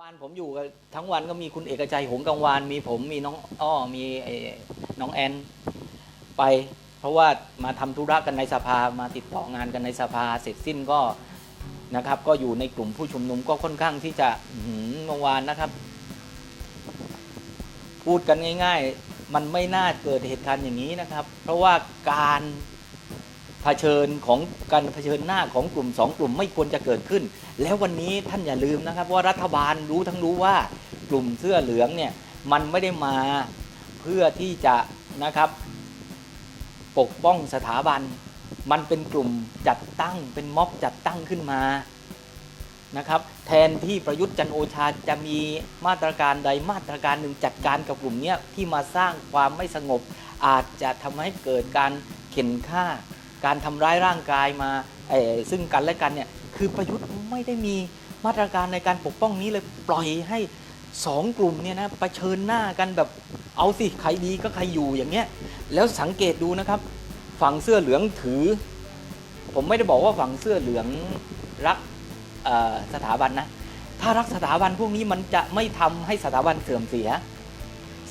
วานผมอยู่กับทั้งวันก็มีคุณเอกชัยหงกังวานมีผมมีน้องอ้อมีน้องแอนไป เพราะว่ามาทำธุระกันในสภามาติดต่องานกันในสภาเสร็จสิ้นก็นะครับ ก็อยู่ในกลุ่มผู้ชุมนุมก็ค่อนข้างที่จะเมื่อวานนะครับ พูดกันง่าย ๆ มันไม่น่าเกิดเหตุการณ์อย่างนี้นะครับ เพราะว่าการ เผชิญของการเผชิญหน้าของกลุ่มสองกลุ่มไม่ควรจะเกิดขึ้น แล้ววันนี้ท่านอย่าลืมนะครับ ว่ารัฐบาลรู้ทั้งรู้ว่ากลุ่มเสื้อเหลืองเนี่ยมันไม่ได้มาเพื่อที่จะนะครับ ปกป้องสถาบัน มันเป็นกลุ่มจัดตั้งเป็นม็อบจัดตั้งขึ้นมานะครับแทนที่ประยุทธ์จันโอชาจะมีมาตรการใดมาตรการหนึ่งจัดการกับกลุ่มเนี้ยที่มาสร้างความไม่สงบ อาจจะทำให้เกิดการเข็นฆ่า การทำร้ายร่างกายมาซึ่งกันและกันเนี่ยคือประยุทธ์ไม่ได้มีมาตรการในการปกป้องนี้เลยปล่อยให้สองกลุ่มเนี่ยนะเผชิญหน้ากันแบบเอาสิใครดีก็ใครอยู่อย่างเงี้ยแล้วสังเกตดูนะครับฝั่งเสื้อเหลืองถือ ผมไม่ได้บอกว่าฝั่งเสื้อเหลืองรักสถาบันนะถ้ารักสถาบันพวกนี้มันจะไม่ทำให้สถาบันเสื่อมเสีย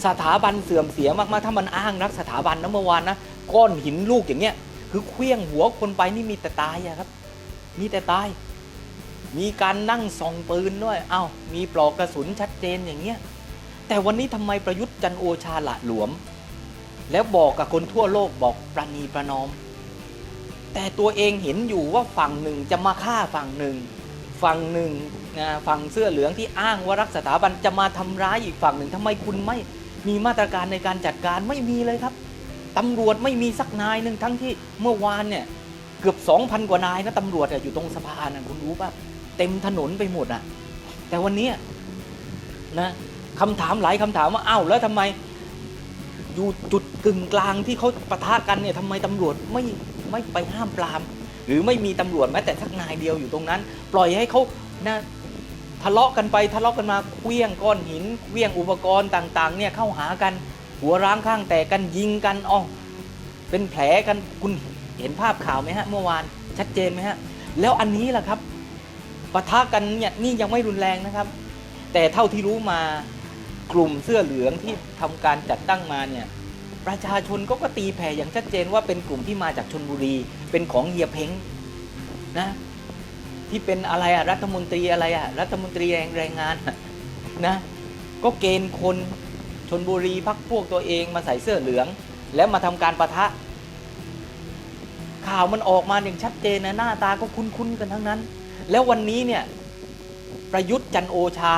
สถาบันเสื่อมเสียมากๆ ถ้ามันอ้างรักสถาบันนะเมื่อวานนะก้อนหินลูกอย่างเงี้ย คือเคลี้ยงหัวคนไปนี่มีแต่ตายอะครับ มีแต่ตาย มีการนั่งส่องปืนด้วยเอ้ามีปลอกกระสุนชัดเจนอย่างเงี้ยแต่วันนี้ทำไมประยุทธ์จันโอชาละหลวม แล้วบอกกับคนทั่วโลกบอกประนีประนอม แต่ตัวเองเห็นอยู่ว่าฝั่งหนึ่งจะมาฆ่าฝั่งหนึ่งฝั่งหนึ่งนะฝั่งเสื้อเหลืองที่อ้างว่ารักสถาบันจะมาทำร้ายอีกฝั่งหนึ่งทำไมคุณไม่มีมาตรการในการจัดการไม่มีเลยครับ ตำรวจไม่มีสักนายหนึ่งทั้งที่เมื่อวานเนี่ยเกือบ 2,000 กว่านายนะตำรวจอยู่ตรงสะพานนะคุณรู้ป่ะเต็มถนนไปหมดอะแต่วันนี้นะคำถามหลายคำถามว่าอ้าวแล้วทำไมอยู่จุดกึ่งกลางที่เขาปะทะกันเนี่ยทำไมตำรวจไม่ไม่ไปห้ามปราม หรือไม่มีตำรวจแม้แต่สักนายเดียวอยู่ตรงนั้น ปล่อยให้เขานะทะเลาะกันไปทะเลาะกันมาเคลี้ยงก้อนหินเคลี้ยงอุปกรณ์ต่าง ๆ เนี่ยเข้าหากัน หัวร้างข้างแตกกันยิงกันอ๋อเป็นแผลกันคุณเห็นภาพข่าวไหมฮะเมื่อวานชัดเจนไหมฮะแล้วอันนี้ล่ะครับปะทะกันเนี่ยนี่ยังไม่รุนแรงนะครับ แต่เท่าที่รู้มากลุ่มเสื้อเหลืองที่ทำการจัดตั้งมาเนี่ยประชาชนก็ก็ตีแผ่อย่างชัดเจนว่าเป็นกลุ่มที่มาจากชนบุรี เป็นของเฮียเพ้งนะที่เป็นอะไรอะรัฐมนตรีอะไรอะรัฐมนตรีแรงแรงงานนะก็เกณฑ์คน ชนบุรีพักพวกตัวเองมาใส่เสื้อเหลือง แล้วมาทำการประทะ ข่าวมันออกมาอย่างชัดเจนนะหน้าตาก็คุ้นๆกันทั้งนั้น แล้ววันนี้เนี่ยประยุทธ์จันโอชา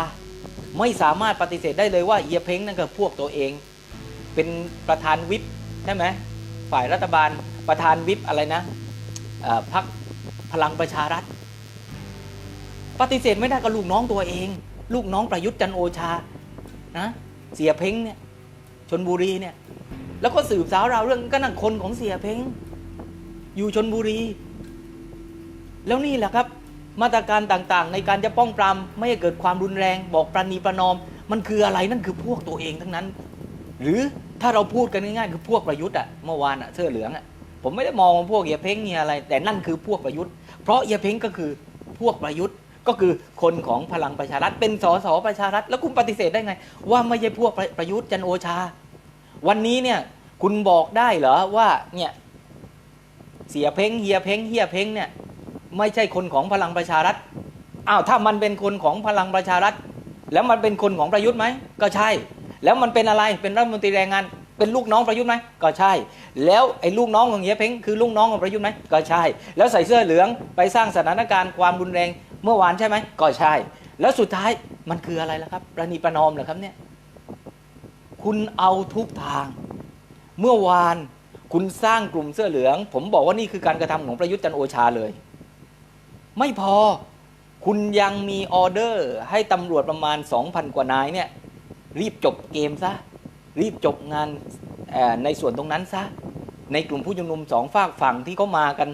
ไม่สามารถปฏิเสธได้เลยว่าเฮียเพ้งนั่นก็พวกตัวเอง เป็นประธานวิปใช่ไหมฝ่ายรัฐบาลประธานวิปอะไรนะพักพลังประชารัฐ ปฏิเสธไม่ได้กับลูกน้องตัวเอง ลูกน้องประยุทธ์จันโอชานะ เสียเพ้งเนี่ยชนบุรีเนี่ย แล้วก็สืบสาวราวเรื่องก็นั่งคนของเสียเพ้ง อยู่ชนบุรี แล้วนี่แหละครับ มาตรการต่างๆ ในการจะป้องปรามไม่ให้เกิดความรุนแรง บอกประนีประนอม มันคืออะไรนั่นคือพวกตัวเองทั้งนั้น หรือถ้าเราพูดกันง่ายๆคือพวกประยุทธ์อะเมื่อวานอะเสื้อเหลืองอะผมไม่ได้มองว่าพวกเอียเพ้งเนี่ยอะไร แต่นั่นคือพวกประยุทธ์ เพราะเอียเพ้งก็คือพวกประยุทธ์ ก็คือคนของพลังประชารัฐเป็นสสประชารัฐ แล้วคุณปฏิเสธได้ไง ว่าไม่ใช่พวกประประยุทธ์จันโอชา วันนี้เนี่ยคุณบอกได้เหรอว่าเนี่ยเสียเพ้งเฮียเพ้งเฮียเพ้งเนี่ยไม่ใช่คนของพลังประชารัฐอ้าวถ้ามันเป็นคนของพลังประชารัฐ แล้วมันเป็นคนของประยุทธ์ไหมก็ใช่ แล้วมันเป็นอะไรเป็นรัฐมนตรีแรงงานเป็นลูกน้องประยุทธ์ไหมก็ใช่ แล้วไอ้ลูกน้องของเฮียเพ้งคือลูกน้องของประยุทธ์ไหมก็ใช่ แล้วใส่เสื้อเหลืองไปสร้างสถานการณ์ความรุนแรง เมื่อวานใช่ไหมก็ใช่ แล้วสุดท้ายมันคืออะไรล่ะครับประนีประนอมเหรอครับเนี่ยคุณเอาทุกทาง เมื่อวานคุณสร้างกลุ่มเสื้อเหลือง ผมบอกว่านี่คือการกระทำของประยุทธ์จันทร์โอชาเลย ไม่พอคุณยังมีออเดอร์ให้ตำรวจประมาณ 2,000 กว่านายเนี่ยรีบจบเกมซะ รีบจบงานเอ่อในส่วนตรงนั้นซะ ในกลุ่มผู้ชุมนุมสองฝากฝั่งที่เขามากัน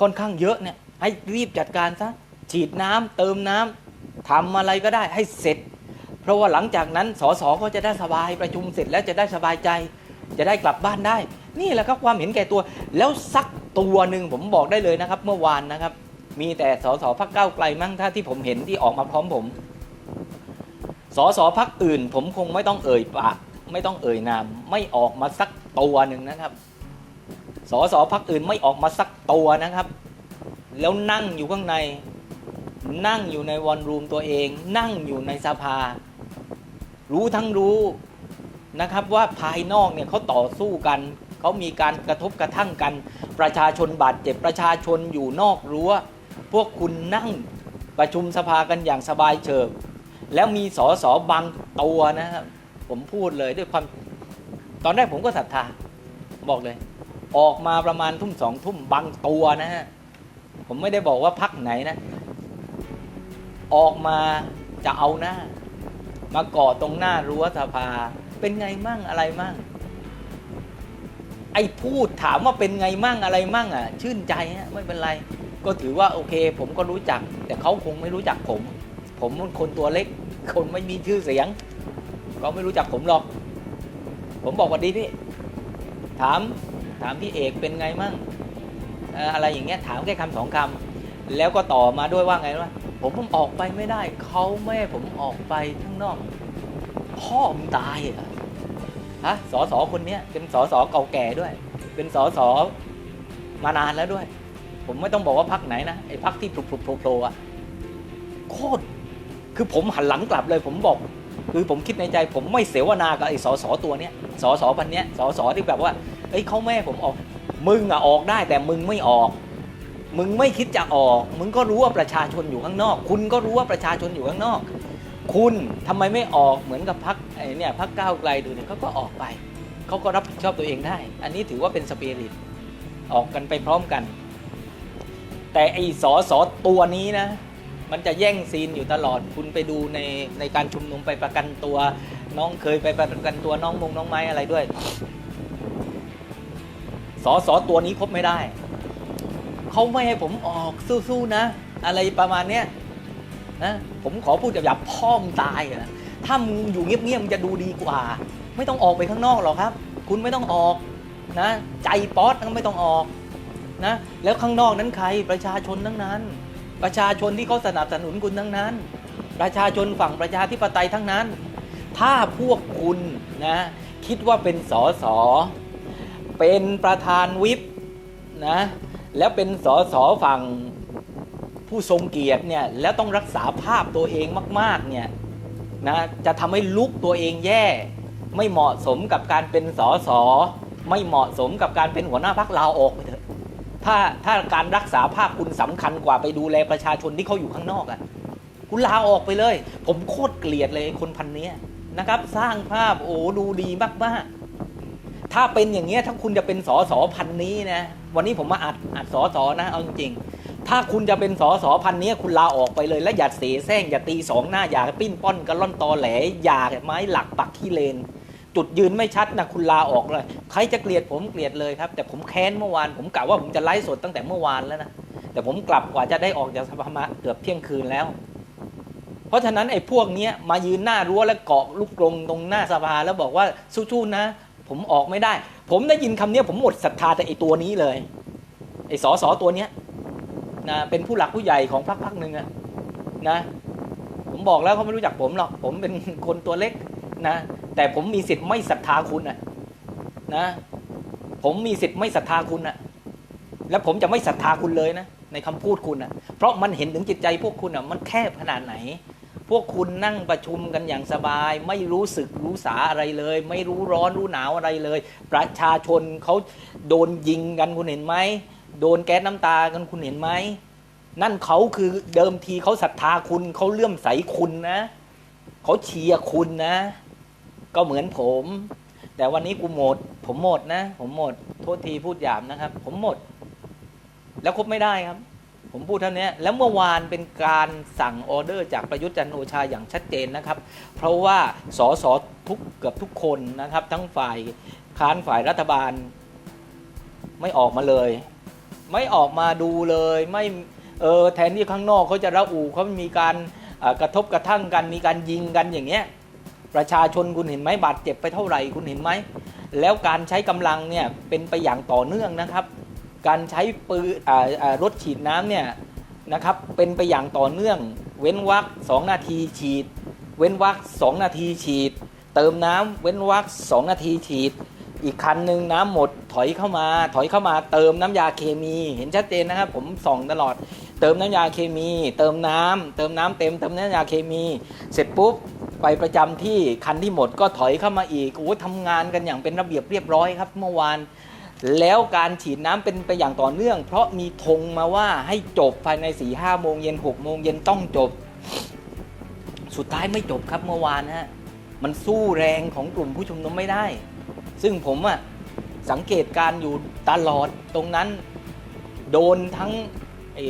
ค่อนข้างเยอะเนี่ยให้รีบจัดการซะ ฉีดน้ำเติมน้ำทำอะไรก็ได้ให้เสร็จ เพราะว่าหลังจากนั้นสสก็จะได้สบายประชุมเสร็จแล้วจะได้สบายใจ จะได้กลับบ้านได้ นี่แหละครับความเห็นแก่ตัว แล้วสักตัวหนึ่งผมบอกได้เลยนะครับ เมื่อวานนะครับ มีแต่สสพักเก้าไกลมั้งถ้าที่ผมเห็นที่ออกมาพร้อมผมสสพักอื่น ผมคงไม่ต้องเอ่ยปากไม่ต้องเอ่ยนาม ไม่ออกมาสักตัวหนึ่งนะครับสสพักอื่นไม่ออกมาสักตัวนะครับ แล้วนั่งอยู่ข้างใน นั่งอยู่ในวอนรูมตัวเอง นั่งอยู่ในสภา รู้ทั้งรู้นะครับว่าภายนอกเนี่ยเขาต่อสู้กันเขามีการกระทบกระทั่งกัน ประชาชนบาดเจ็บประชาชนอยู่นอกรั้ว พวกคุณนั่งประชุมสภากันอย่างสบายเฉิบแล้วมีสอสอบางตัวนะครับผมพูดเลยด้วยความตอนแรกผมก็ศรัทธาบอกเลย ออกมาประมาณทุ่มสองทุ่มบางตัวนะฮะผมไม่ได้บอกว่าพักไหนนะ ออกมาจะเอาหน้า มาเกาะตรงหน้ารั้วสภา เป็นไงมั่งอะไรมั่ง ไอ้พูดถามว่าเป็นไงมั่งอะไรมั่งอะ ชื่นใจฮะไม่เป็นไร ก็ถือว่าโอเค ผมก็รู้จัก แต่เขาคงไม่รู้จักผม ผมมันคนตัวเล็ก คนไม่มีชื่อเสียงเขาไม่รู้จักผมหรอก ผมบอกว่าดีพี่ ถามถามพี่เอกเป็นไงมั่งเอ่ออะไรอย่างเงี้ยถามแค่คำสองคำแล้วก็ต่อมาด้วยว่าไงว่า ผมผมออกไปไม่ได้ เขาไม่ให้ผมออกไปข้างนอก พ่อมตายเหรอฮะสอสอคนเนี้ยเป็นสอสอเก่าแก่ด้วย เป็นสอสอมานานแล้วด้วย ผมไม่ต้องบอกว่าพักไหนนะไอ้พักที่ปลุกปลุกโผล่อะโคตรคือผมหันหลังกลับเลยผมบอก คือผมคิดในใจ ผมไม่เสวนากับไอ้สอสอตัวเนี้ยสอสอพันเนี้ยสอสอที่แบบว่าเอ้เขาแม่ให้ผมออก มึงอะออกได้แต่มึงไม่ออก มึงไม่คิดจะออก มึงก็รู้ว่าประชาชนอยู่ข้างนอก คุณก็รู้ว่าประชาชนอยู่ข้างนอก คุณทำไมไม่ออกเหมือนกับพักไอ้เนี่ยพักก้าวไกลดูเนี่ยเขาก็ออกไปเขาก็รับผิดชอบตัวเองได้ อันนี้ถือว่าเป็นสปิริตออกกันไปพร้อมกัน แต่ไอ้สอสอตัวนี้นะ มันจะแย่งซีนอยู่ตลอด คุณไปดูในในการชุมนุมไปประกันตัวน้องเคยไปประกันตัวน้องมงน้องไม้อะไรด้วยสอสอตัวนี้คบไม่ได้ เขาไม่ให้ผมออกสู้ๆนะ อะไรประมาณเนี้ยนะผมขอพูดหยาบๆพ่อมงตายอะถ้ามึงอยู่เงียบๆมึงจะดูดีกว่า ไม่ต้องออกไปข้างนอกหรอกครับ คุณไม่ต้องออกนะ ใจป๊อตก็ไม่ต้องออกนะ แล้วข้างนอกนั้นใครประชาชนทั้งนั้น ประชาชนที่เขาสนับสนุนคุณทั้งนั้น ประชาชนฝั่งประชาธิปไตยทั้งนั้น ถ้าพวกคุณนะคิดว่าเป็นสอสอเป็นประธานวิปนะ แล้วเป็นสอสอฝั่งผู้ทรงเกียรติเนี่ยแล้วต้องรักษาภาพตัวเองมากๆเนี่ยนะจะทำให้ลุกตัวเองแย่ ไม่เหมาะสมกับการเป็นสอสอไม่เหมาะสมกับการเป็นหัวหน้าพักลาออกไปเถอะถ้าถ้าการรักษาภาพคุณสำคัญกว่าไปดูแลประชาชนที่เขาอยู่ข้างนอกอะ่ะคุณลาออกไปเลย ผมโคตรเกลียดเลยคนพันเนี้ยนะครับ สร้างภาพโอ้ดูดีมากๆ ถ้าเป็นอย่างเงี้ยถ้าคุณจะเป็นสอสอพันนี้นะวันนี้ผมมาอัดอัดสอสอนะเอาจริงๆถ้าคุณจะเป็นสอสอพันนี้คุณลาออกไปเลย และอย่าเสแสร้งอย่าตีสองหน้าอย่าปิ้นป้อนกระล่อนตอแหลอย่าไม้หลักปักขี้เลน จุดยืนไม่ชัดนะคุณลาออกเลย ใครจะเกลียดผมเกลียดเลยครับ แต่ผมแค้นเมื่อวาน ผมกะว่าผมจะไลฟ์สดตั้งแต่เมื่อวานแล้วนะแต่ผมกลับกว่าจะได้ออกจากสภามาเกือบเที่ยงคืนแล้วเพราะฉะนั้นไอ้พวกเนี้ยมายืนหน้ารั้วแล้วเกาะลูกกรงตรงหน้าสภาแล้วบอกว่าสู้ๆนะ ผมออกไม่ได้ ผมได้ยินคำเนี้ยผมหมดศรัทธาแต่ไอตัวนี้เลยไอสอสอตัวเนี้ยนะเป็นผู้หลักผู้ใหญ่ของพรรคพรรคหนึ่งอะนะผมบอกแล้วเขาไม่รู้จักผมหรอกผมเป็นคนตัวเล็กนะแต่ผมมีสิทธิ์ไม่ศรัทธาคุณนะนะผมมีสิทธิ์ไม่ศรัทธาคุณนะและผมจะไม่ศรัทธาคุณเลยนะในคำพูดคุณนะเพราะมันเห็นถึงจิตใจพวกคุณอะมันแคบขนาดไหน พวกคุณนั่งประชุมกันอย่างสบาย ไม่รู้สึกรู้สาอะไรเลย ไม่รู้ร้อนรู้หนาวอะไรเลย ประชาชนเขาโดนยิงกันคุณเห็นไหมโดนแก๊สน้ำตากันคุณเห็นไหมนั่นเขาคือเดิมทีเขาศรัทธาคุณเขาเลื่อมใสคุณนะเขาเชียร์คุณนะ ก็เหมือนผม แต่วันนี้กูหมด ผมหมดนะ ผมหมด โทษทีพูดหยาบนะครับ ผมหมด แล้วคบไม่ได้ครับ ผมพูดเท่านี้แล้วเมื่อวานเป็นการสั่งออเดอร์จากประยุทธ์จันโอชาอย่างชัดเจนนะครับ เพราะว่าสสทุกเกือบทุกคนนะครับ ทั้งฝ่ายค้านฝ่ายรัฐบาล ไม่ออกมาเลย ไม่ออกมาดูเลยไม่เออแทนที่ข้างนอกเขาจะระอุเขามีการกระทบกระทั่งกันมีการยิงกันอย่างเงี้ยประชาชนคุณเห็นไหมบาดเจ็บไปเท่าไหร่คุณเห็นไหมแล้วการใช้กำลังเนี่ยเป็นไปอย่างต่อเนื่องนะครับ การใช้ปืนรถฉีดน้ำเนี่ยนะครับเป็นไปอย่างต่อเนื่อง เว้นวรรคสองนาทีฉีด เว้นวรรคสองนาทีฉีด เติมน้ำเว้นวรรคสองนาทีฉีด อีกคันหนึ่งน้ำหมดถอยเข้ามา ถอยเข้ามาเติมน้ำยาเคมี เห็นชัดเจนนะครับ ผมส่องตลอด เติมน้ำยาเคมี เติมน้ำเติมน้ำเต็มเติมน้ำยาเคมี เสร็จปุ๊บไปประจำที่คันที่หมดก็ถอยเข้ามาอีกโอ้ทำงานกันอย่างเป็นระเบียบเรียบร้อยครับ เมื่อวาน แล้วการฉีดน้ำเป็นไปอย่างต่อเนื่อง เพราะมีธงมาว่าให้จบภายใน4ี่ห้าโมงเย็นหกโมงเย็นต้องจบ สุดท้ายไม่จบครับเมื่อวานฮะมันสู้แรงของกลุ่มผู้ชุมนุมไม่ได้ ซึ่งผมอะสังเกตการอยู่ตลอดตรงนั้นโดนทั้งไอ้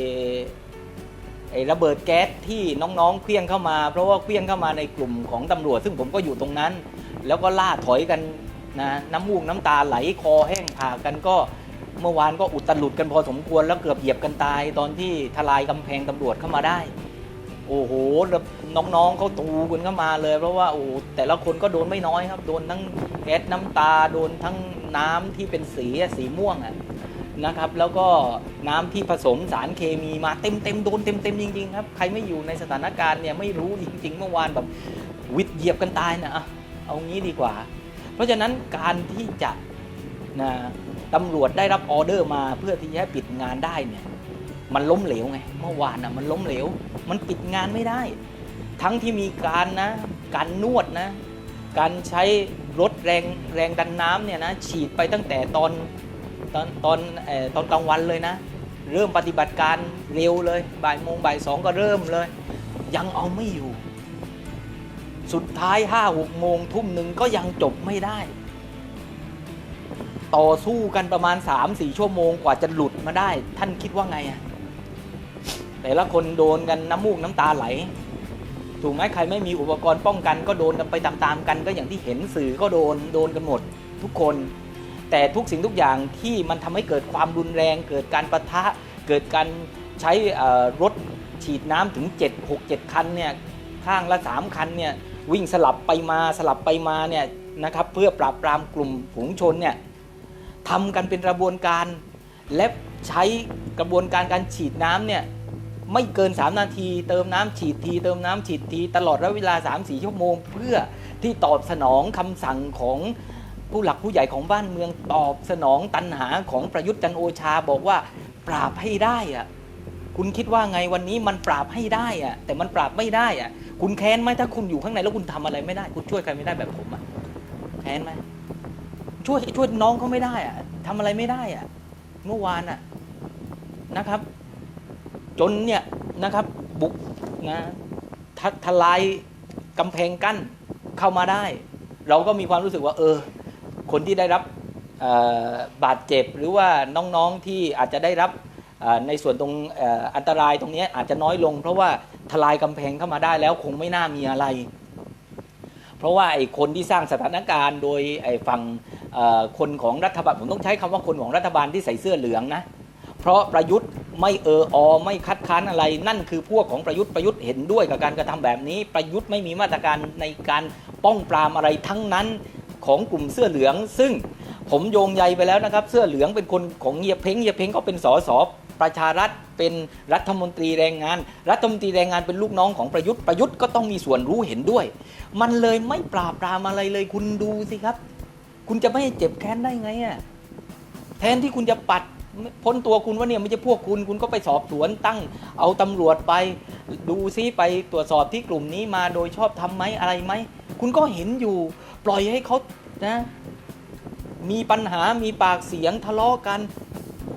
ไอ้ระเบิดแก๊สที่น้องๆเคลี้ยงเข้ามา เพราะว่าเคลี้ยงเข้ามาในกลุ่มของตำรวจ ซึ่งผมก็อยู่ตรงนั้น แล้วก็ล่าถอยกัน นะน้ำมูกน้ำตาไหลคอแห้งผากกันก็เมื่อวานก็อุตลุดกันพอสมควรแล้วเกือบเหยียบกันตาย ตอนที่ทลายกำแพงตำรวจเข้ามาได้ โอ้โหแล้วน้องๆเขาตูกันเข้ามาเลย เพราะว่าโอ้แต่ละคนก็โดนไม่น้อยครับ โดนทั้งแก๊สน้ำตาโดนทั้งน้ำที่เป็นสีสีม่วงอะนะครับ แล้วก็น้ำที่ผสมสารเคมีมาเต็มเต็มโดนเต็มเต็มจริงๆครับใครไม่อยู่ในสถานการณ์เนี่ยไม่รู้จริง ๆ เมื่อวานแบบวิดเหยียบกันตายนะเอางี้ดีกว่า เพราะฉะนั้นการที่จะนะตำรวจได้รับออเดอร์มาเพื่อที่จะปิดงานได้เนี่ยมันล้มเหลวไงเมื่อวานอะมันล้มเหลว มันปิดงานไม่ได้ ทั้งที่มีการนะการนวดนะการใช้รถแรงแรงดันน้ำเนี่ยนะฉีดไปตั้งแต่ตอนตอนตอนออตอนกลางวันเลยนะ เริ่มปฏิบัติการเร็วเลยบ่ายโมงบ่ายสองก็เริ่มเลย ยังเอาไม่อยู่ สุดท้ายห้าหกโมงทุ่มหนึ่งก็ยังจบไม่ได้ ต่อสู้กันประมาณ3-4ชั่วโมงกว่าจะหลุดมาได้ ท่านคิดว่าไงอะแต่ละคนโดนกันน้ำมูกน้ำตาไหล ถูกไหมใครไม่มีอุปกรณ์ป้องกันก็โดนกันไปตามๆกัน ก็อย่างที่เห็นสื่อก็โดนโดนกันหมดทุกคน แต่ทุกสิ่งทุกอย่างที่มันทำให้เกิดความรุนแรง เกิดการประทะ เกิดการใช้รถฉีดน้ำถึง 7 6 7 คันเนี่ยข้างละ 3 คันเนี่ย วิ่งสลับไปมาสลับไปมาเนี่ยนะครับเพื่อปราบปรามกลุ่มฝูงชนเนี่ยทำกันเป็นกระบวนการ และใช้กระบวนการการฉีดน้ำเนี่ยไม่เกิน 3 นาที เติมน้ำฉีดที เติมน้ำฉีดที ตลอดระยะเวลา 3-4 ชั่วโมง เพื่อที่ตอบสนองคำสั่งของผู้หลักผู้ใหญ่ของบ้านเมืองตอบสนองตันหาของประยุทธ์จันโอชาบอกว่า ปราบให้ได้อะคุณคิดว่าไงวันนี้มันปราบให้ได้อะแต่มันปราบไม่ได้อะ คุณแค้นไหมถ้าคุณอยู่ข้างในแล้วคุณทำอะไรไม่ได้ คุณช่วยใครไม่ได้แบบผมอะแค้นไหมช่วยช่วยน้องเขาไม่ได้อะทำอะไรไม่ได้อะเมื่อวานอะนะครับ จนเนี่ยนะครับ บุกนะททลายกำแพงกั้นเข้ามาได้ เราก็มีความรู้สึกว่า เออ คนที่ได้รับบาดเจ็บหรือว่าน้องๆที่อาจจะได้รับในส่วนตรงอันตรายตรงนี้อาจจะน้อยลง เพราะว่า ทลายกำแพงเข้ามาได้แล้วคงไม่น่ามีอะไร เพราะว่าไอ้คนที่สร้างสถานการณ์โดยไอ้ฝั่งคนของรัฐบาลผมต้องใช้คำว่าคนของรัฐบาลที่ใส่เสื้อเหลืองนะ เพราะประยุทธ์ไม่เอออไม่คัดค้านอะไร นั่นคือพวกของประยุทธ์ประยุทธ์เห็นด้วยกับการกระทำแบบนี้ ประยุทธ์ไม่มีมาตรการในการป้องปรามอะไรทั้งนั้นของกลุ่มเสื้อเหลือง ซึ่งผมโยงใยไปแล้วนะครับ เสื้อเหลืองเป็นคนของเฮียเพ้งเฮียเพ้งก็เป็นสอสอ ประชารัฐเป็นรัฐมนตรีแรงงาน รัฐมนตรีแรงงานเป็นลูกน้องของประยุทธ์ประยุทธ์ก็ต้องมีส่วนรู้เห็นด้วย มันเลยไม่ปราบปรามอะไรเลยคุณดูสิครับ คุณจะไม่เจ็บแค้นได้ไงอะแทนที่คุณจะปัดพ้นตัวคุณว่าเนี่ยไม่ใช่พวกคุณคุณก็ไปสอบสวนตั้งเอาตำรวจไป ดูซิไปตรวจสอบที่กลุ่มนี้มาโดยชอบทำไหมอะไรไหม คุณก็เห็นอยู่ ปล่อยให้เขานะ มีปัญหามีปากเสียงทะเลาะกัน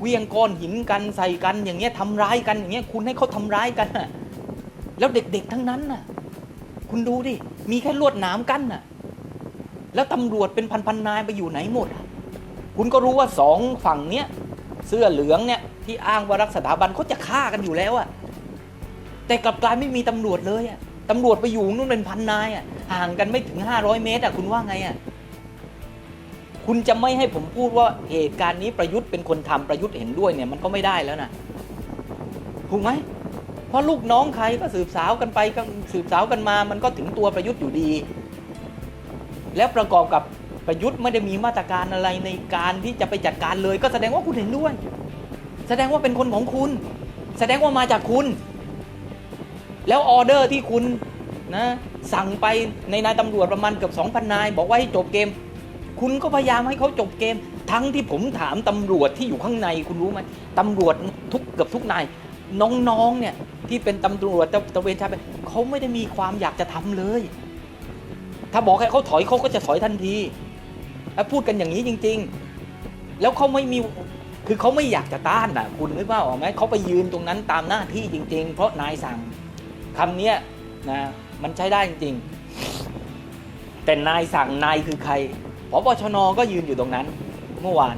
เคลี้ยงก้อนหินกันใส่กันอย่างเงี้ยทำร้ายกันอย่างเงี้ยคุณให้เขาทำร้ายกันน่ะแล้วเด็กๆทั้งนั้นน่ะ คุณดูดิมีแค่ลวดหนามกั้นน่ะ แล้วตำรวจเป็นพันๆนายไปอยู่ไหนหมดคุณก็รู้ว่าสองฝั่งเนี้ยเสื้อเหลืองเนี่ยที่อ้างว่ารักสถาบันเขาจะฆ่ากันอยู่แล้วอะแต่กลับกลายไม่มีตำรวจเลยอะตำรวจไปอยู่นู่นเป็นพันนายอะห่างกันไม่ถึง 500 เมตรอะคุณว่าไงอะ คุณจะไม่ให้ผมพูดว่าเหตุการณ์นี้ประยุทธ์เป็นคนทำประยุทธ์เห็นด้วยเนี่ยมันก็ไม่ได้แล้วนะถูกไหมเพราะลูกน้องใครก็สืบสาวกันไปก็สืบสาวกันมา มันก็ถึงตัวประยุทธ์อยู่ดี แล้วประกอบกับประยุทธ์ไม่ได้มีมาตรการอะไรในการที่จะไปจัดการเลย ก็แสดงว่าคุณเห็นด้วย แสดงว่าเป็นคนของคุณ แสดงว่ามาจากคุณ แล้วออเดอร์ที่คุณนะสั่งไปในนายตำรวจประมาณเกือบ2,000นาย บอกว่าให้จบเกม คุณก็พยายามให้เขาจบเกม ทั้งที่ผมถามตำรวจที่อยู่ข้างในคุณรู้ไหมตำรวจทุกเกือบทุกนายน้องๆเนี่ยที่เป็นตำรวจตะตระเวนชายแดนเขาไม่ได้มีความอยากจะทำเลย ถ้าบอกให้เขาถอยเขาก็จะถอยทันทีแล้วพูดกันอย่างนี้จริง ๆ แล้วเขาไม่มีคือเขาไม่อยากจะต้านอะ คุณนึกว่าออกไหมเขาไปยืนตรงนั้นตามหน้าที่จริง ๆ เพราะนายสั่งคำเนี้ยนะมันใช้ได้จริง ๆ แต่นายสั่งนายคือใคร พบชนก็ยืนอยู่ตรงนั้นเมื่อวาน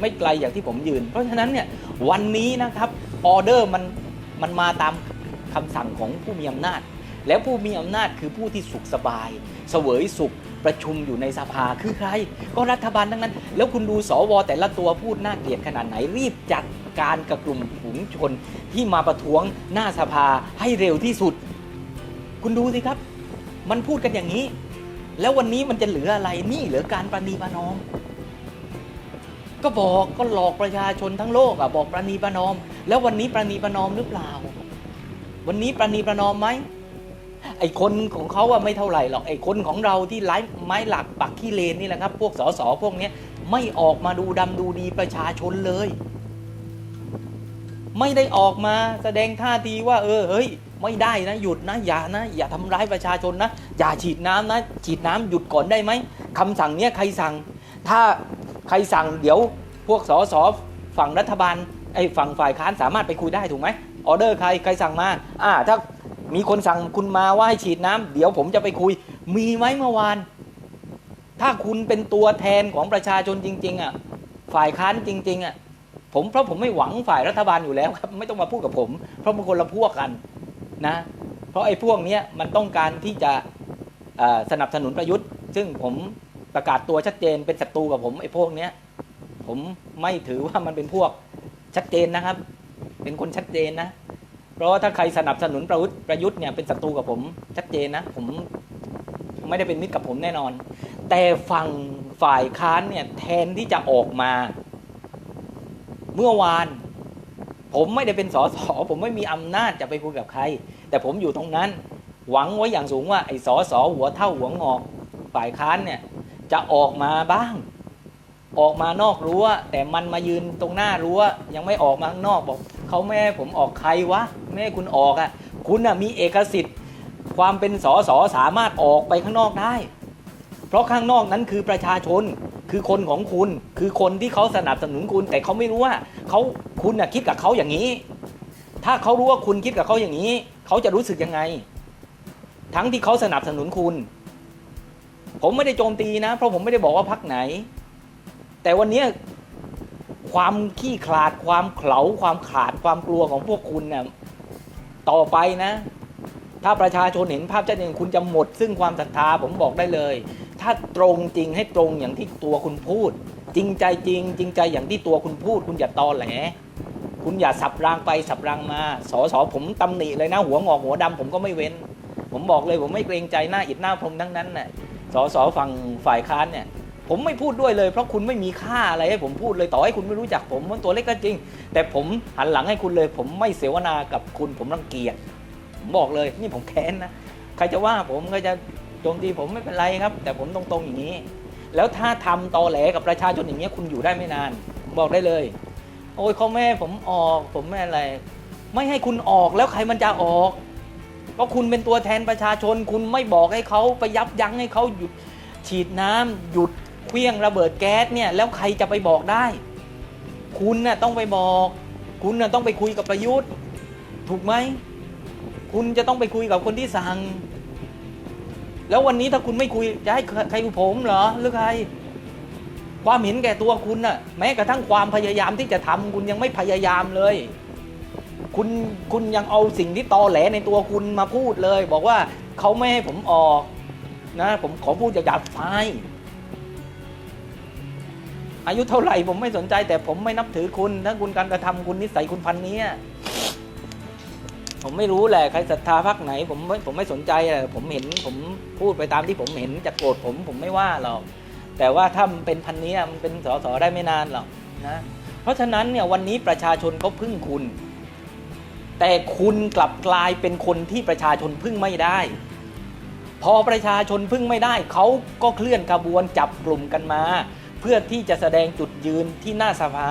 ไม่ไกลอย่างที่ผมยืน เพราะฉะนั้นเนี่ยวันนี้นะครับออเดอร์มันมันมาตามคำสั่งของผู้มีอำนาจ แล้วผู้มีอำนาจคือผู้ที่สุขสบาย เสวยสุขประชุมอยู่ในสภาคือใคร ก็รัฐบาลทั้งนั้น แล้วคุณดูสวแต่ละตัวพูดน่าเกลียดขนาดไหนรีบจัดการกับกลุ่มฝูงชนที่มาประท้วงหน้าสภาให้เร็วที่สุด คุณดูสิครับ มันพูดกันอย่างนี้ แล้ววันนี้มันจะเหลืออะไรนี่เหลือการประนีประนอม ก็บอกก็หลอกประชาชนทั้งโลกอะบอกประนีประนอม แล้ววันนี้ประนีประนอมหรือเปล่า วันนี้ประนีประนอมไหมไอ้คนของเขาอะไม่เท่าไหร่หรอกไอ้คนของเราที่ไร้ไม้หลักปักขี้เลนนี่แหละครับ พวกสสพวกนี้ไม่ออกมาดูดำดูดีประชาชนเลย ไม่ได้ออกมาแสดงท่าทีว่า เออเฮ้ย ไม่ได้นะหยุดนะอย่านะ อย่าทำร้ายประชาชนนะ อย่าฉีดน้ำนะ ฉีดน้ำหยุดก่อนได้ไหมคำสั่งเนี้ยใครสั่ง ถ้าใครสั่งเดี๋ยวพวกสสฝั่งรัฐบาลไอ้ฝั่งฝ่ายค้านสามารถไปคุยได้ถูกไหมออเดอร์ใครใครสั่งมาอ่าถ้ามีคนสั่งคุณมาว่าให้ฉีดน้ำเดี๋ยวผมจะไปคุย มีไหมเมื่อวาน ถ้าคุณเป็นตัวแทนของประชาชนจริง ๆอะฝ่ายค้านจริง ๆอะผมเพราะผมไม่หวังฝ่ายรัฐบาลอยู่แล้วครับ ไม่ต้องมาพูดกับผม เพราะมันคนละพวกกัน นะเพราะไอ้พวกเนี้ยมันต้องการที่จะสนับสนุนประยุทธ์ ซึ่งผมประกาศตัวชัดเจนเป็นศัตรูกับผมไอ้พวกเนี้ยผมไม่ถือว่ามันเป็นพวกชัดเจนนะครับ เป็นคนชัดเจนนะ เพราะว่าถ้าใครสนับสนุนประยุทธ์ประยุทธ์เนี่ยเป็นศัตรูกับผมชัดเจนนะ ผมไม่ได้เป็นมิตรกับผมแน่นอน แต่ฝั่งฝ่ายค้านเนี่ยแทนที่จะออกมา เมื่อวาน ผมไม่ได้เป็นสสผมไม่มีอำนาจจะไปคุยกับใคร แต่ผมอยู่ตรงนั้น หวังไว้อย่างสูงว่าไอ้สสหัวเท่าหัวงอกฝ่ายค้านเนี่ยจะออกมาบ้าง ออกมานอกรั้ว แต่มันมายืนตรงหน้ารั้ว ยังไม่ออกมาข้างนอกบอกเขาแม่ให้ผมออกใครวะแม่ให้คุณออกอะ่ะ คุณน่ะมีเอกสิทธิ์ ความเป็นสสสามารถออกไปข้างนอกได้ เพราะข้างนอกนั้นคือประชาชน คือคนของคุณ คือคนที่เขาสนับสนุนคุณ แต่เขาไม่รู้ว่าเขาคุณน่ะคิดกับเขาอย่างนี้ ถ้าเขารู้ว่าคุณคิดกับเขาอย่างนี้ เขาจะรู้สึกยังไง ทั้งที่เขาสนับสนุนคุณ ผมไม่ได้โจมตีนะ เพราะผมไม่ได้บอกว่าพักไหน แต่วันนี้ความขี้ขลาดความเขลาความขาดความกลัวของพวกคุณน่ะต่อไปนะ ถ้าประชาชนเห็นภาพชัดเจนคุณจะหมด ซึ่งความศรัทธาผมบอกได้เลย ถ้าตรงจริงให้ตรงอย่างที่ตัวคุณพูด จริงใจจริง จริงใจอย่างที่ตัวคุณพูด คุณอย่าตอแหล คุณอย่าสับรางไปสับรางมาสอสอผมตำหนิเลยนะ หัวงอกหัวดำผมก็ไม่เว้น ผมบอกเลยผมไม่เกรงใจหน้าอิดหน้าพรมทั้งนั้นน่ะสอสอฝั่งฝ่ายค้านเนี่ยผมไม่พูดด้วยเลยเพราะคุณไม่มีค่าอะไรให้ผมพูดเลยต่อให้คุณไม่รู้จักผมมันตัวเล็กก็จริง แต่ผมหันหลังให้คุณเลย ผมไม่เสวนากับคุณผมรังเกียจ บอกเลยนี่ผมแค้นนะใครจะว่าผมก็จะโจมตีผมไม่เป็นไรครับ แต่ผมตรงๆอย่างนี้ แล้วถ้าทำตอแหลกับประชาชนอย่างนี้คุณอยู่ได้ไม่นานผมบอกได้เลย โอ้ยเขาแม่ผมออก ผมไม่อะไร ไม่ให้คุณออกแล้วใครมันจะออกก็คุณเป็นตัวแทนประชาชน คุณไม่บอกให้เขาไปยับยั้งให้เขาหยุดฉีดน้ำหยุดเคลี้ยงระเบิดแก๊สเนี่ยแล้วใครจะไปบอกได้ คุณน่ะต้องไปบอก คุณน่ะต้องไปคุยกับประยุทธ์ ถูกไหม คุณจะต้องไปคุยกับคนที่สั่ง แล้ววันนี้ถ้าคุณไม่คุยจะให้ใครคุยผมเหรอหรือใคร ความเห็นแก่ตัวคุณน่ะ แม้กระทั่งความพยายามที่จะทำคุณยังไม่พยายามเลย คุณคุณยังเอาสิ่งที่ตอแหลในตัวคุณมาพูดเลย บอกว่าเขาไม่ให้ผมออกนะ ผมขอพูดหยาบๆไฟอายุเท่าไหร่ผมไม่สนใจแต่ผมไม่นับถือคุณถ้าคุณการกระทำคุณนิสัยคุณพันนี้ ผมไม่รู้แหละใครศรัทธาพักไหน ผมไม่ผมไม่สนใจอะผมเห็นผมพูดไปตามที่ผมเห็นจะโกรธผมผมไม่ว่าหรอกแต่ว่าถ้ามันเป็นพันนี้มันเป็นสสได้ไม่นานหรอกนะเพราะฉะนั้นเนี่ยวันนี้ประชาชนเขาพึ่งคุณ แต่คุณกลับกลายเป็นคนที่ประชาชนพึ่งไม่ได้ พอประชาชนพึ่งไม่ได้เขาก็เคลื่อนขบวนจับกลุ่มกันมา เพื่อที่จะแสดงจุดยืนที่หน้าสภา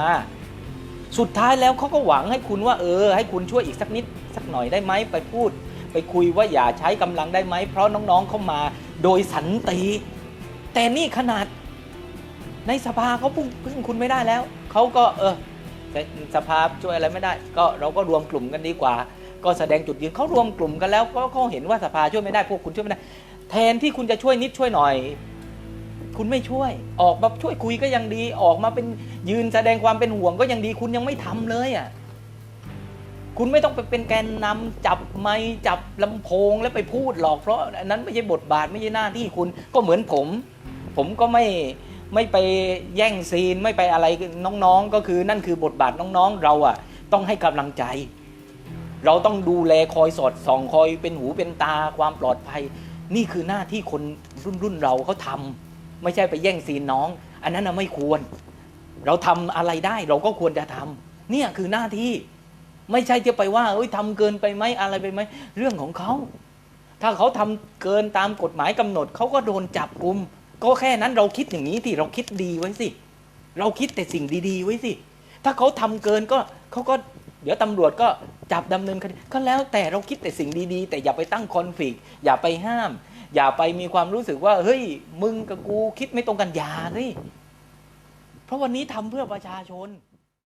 สุดท้ายแล้วเขาก็หวังให้คุณว่าเออ ให้คุณช่วยอีกสักนิดสักหน่อยได้ไหมไปพูด ไปคุยว่าอย่าใช้กำลังได้ไหม เพราะน้องๆเข้ามาโดยสันติแต่นี่ขนาด ในสภาเขาพึ่งพึ่งคุณไม่ได้แล้วเขาก็เออสภาช่วยอะไรไม่ได้ ก็เราก็รวมกลุ่มกันดีกว่า ก็แสดงจุดยืนเขารวมกลุ่มกันแล้วก็เขาเห็นว่าสภาช่วยไม่ได้พวกคุณช่วยไม่ได้ แทนที่คุณจะช่วยนิดช่วยหน่อย คุณไม่ช่วย ออกมาช่วยคุยก็ยังดี ออกมาเป็นยืนแสดงความเป็นห่วงก็ยังดี คุณยังไม่ทำเลยอะคุณไม่ต้องไปเป็นแกนนำจับไม้จับลำโพงแล้วไปพูดหรอกเพราะอันนั้นไม่ใช่บทบาทไม่ใช่หน้าที่คุณก็เหมือนผม ผมก็ไม่ไม่ไปแย่งซีนไม่ไปอะไรน้องๆ ก็คือนั่นคือบทบาทน้องๆ เราอะ ต้องให้กำลังใจ เราต้องดูแลคอยสอดส่องคอยเป็นหูเป็นตาความปลอดภัย นี่คือหน้าที่คนรุ่นรุ่นเราเขาทำ ไม่ใช่ไปแย่งซีนน้อง อันนั้นนะไม่ควร เราทำอะไรได้เราก็ควรจะทำเนี่ยคือหน้าที่ไม่ใช่จะไปว่าเอ้ยทำเกินไปไหมอะไรไปไหมเรื่องของเขา ถ้าเขาทำเกินตามกฎหมายกำหนดเขาก็โดนจับกุม ก็แค่นั้นเราคิดอย่างนี้ที่เราคิดดีไว้สิ เราคิดแต่สิ่งดีๆ ไว้สิ ถ้าเขาทำเกินก็เขาก็เดี๋ยวตำรวจก็จับดำเนินคดีก็แล้วแต่เราคิดแต่สิ่งดีๆ แต่อย่าไปตั้งคอนฟ lict อย่าไปห้าม อย่าไปมีความรู้สึกว่า เฮ้ย มึงกับกูคิดไม่ตรงกันอย่าสิเพราะวันนี้ทำเพื่อประชาชน